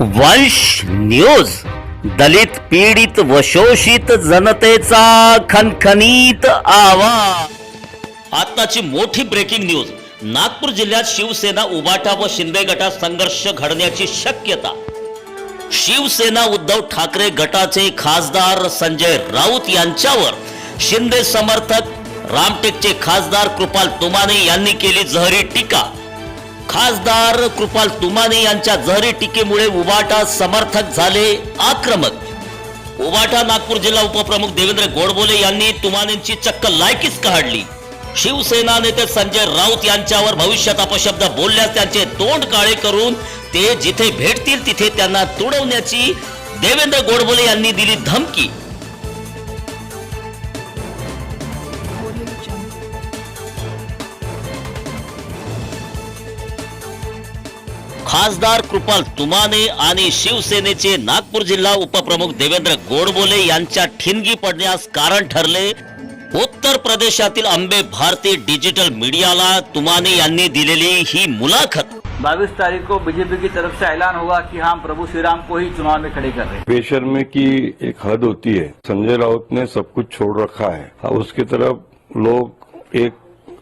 वंश न्यूज. दलित पीडित व शोषित जनतेचा खनखनीत आवाज. आताची मोठी ब्रेकिंग न्यूज नागपूर जिल्ह्यात शिवसेना उबाटा व शिंदे गटात संघर्ष घडण्याची शक्यता. शिवसेना उद्धव ठाकरे गटाचे खासदार संजय राऊत यांच्यावर शिंदे समर्थक रामटेकचे खासदार कृपाल तुमाने यांनी केली जहरी टीका. खासदार कृपाल तुमाने यांच्या जहरी टीकेमुळे उबाटा समर्थक झाले आक्रमक. उबाटा नागपूर जिल्हा उपप्रमुख देवेंद्र गोडबोले यांनी तुमानेंची चक्क लायकीच काढली. शिवसेना नेते संजय राऊत यांच्यावर भविष्यात अपशब्द बोलल्यास त्यांचे तोंड काळे करून ते जिथे भेटतील तिथे त्यांना तुडवण्याची देवेंद्र गोडबोले यांनी दिली धमकी. खासदार कृपाल तुमाने आणि शिवसेनेचे नागपूर जिल्हा उपप्रमुख देवेंद्र गोडबोले यांच्या ठिणगी पडण्यास कारण ठरले. उत्तर प्रदेशातील अंबे भारती डिजिटल मीडियाला तुमाने यांनी दिलेली ही मुलाखत. बाईस तारीख को बीजेपी की तरफ से ऐलान होगा कि हम प्रभु श्री राम को ही चुनाव में खड़े कर रहे हैं। बेशर्मे की एक हद होती है। संजय राउत ने सब कुछ छोड़ रखा है। अब उसकी तरफ लोग एक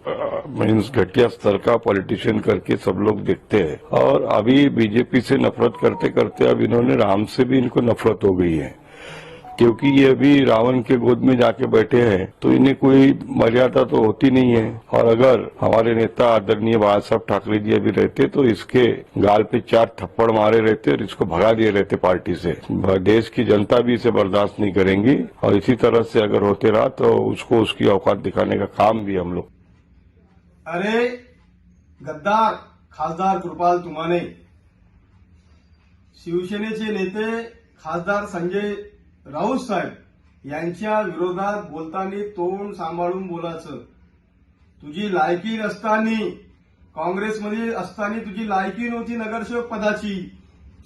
मीन्स घटिया स्तर का पॉलिटिशियन करके सब लोग देखते हैं। और अभी बीजेपी से नफरत करते करते अब इन्होंने राम से भी इनको नफरत हो गई है। क्योंकि ये अभी रावण के गोद में जाके बैठे हैं तो इन्हें कोई मर्यादा तो होती नहीं है। और अगर हमारे नेता आदरणीय बाला साहब ठाकरे जी अभी रहते तो इसके गाल पे चार थप्पड़ मारे रहते और इसको भगा दिए रहते पार्टी से। देश की जनता भी इसे बर्दाश्त नहीं करेंगी। और इसी तरह से अगर होते रहा तो उसको उसकी औकात दिखाने का काम भी हम लोग अरे गद्दार खासदार कृपाल तुमाने शिवसेनेचे नेते खासदार संजय राऊत साहेब यांच्या विरोधात बोलताना तोंड सांभाळून बोलायचं. तुझी लायकी नसताना काँग्रेसमध्ये असताना तुझी लायकी नव्हती नगरसेवक पदाची.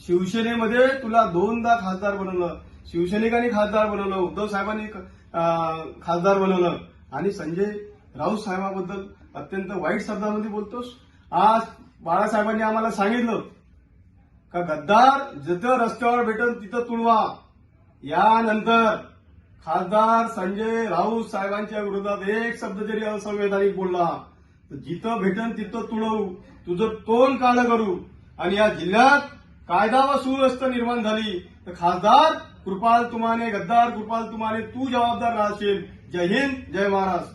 शिवसेनेमध्ये तुला दोनदा खासदार बनवलं. शिवसैनिकांनी खासदार बनवलं उद्धव साहेबांनी खासदार बनवलं. आणि संजय राऊत साहेबाबद्दल अत्यंत वाईट शब्दामध्ये बोलतोस. आज बाळासाहेबांनी आम्हाला सांगितलं का गद्दार जिथं रस्त्यावर भेटल तिथं तुळवा यानंतर खासदार संजय राऊत साहेबांच्या विरोधात एक शब्द जरी असंवैधानिक बोलला तर जिथं भेटन तिथं तुळवू तुझं तोंड काळं करू. आणि या जिल्ह्यात कायदा व सुव्यवस्था निर्माण झाली तर खासदार कृपाल तुमाने गद्दार कृपाल तुमाने तू जबाबदार राहशील. जय हिंद जय महाराष्ट्र.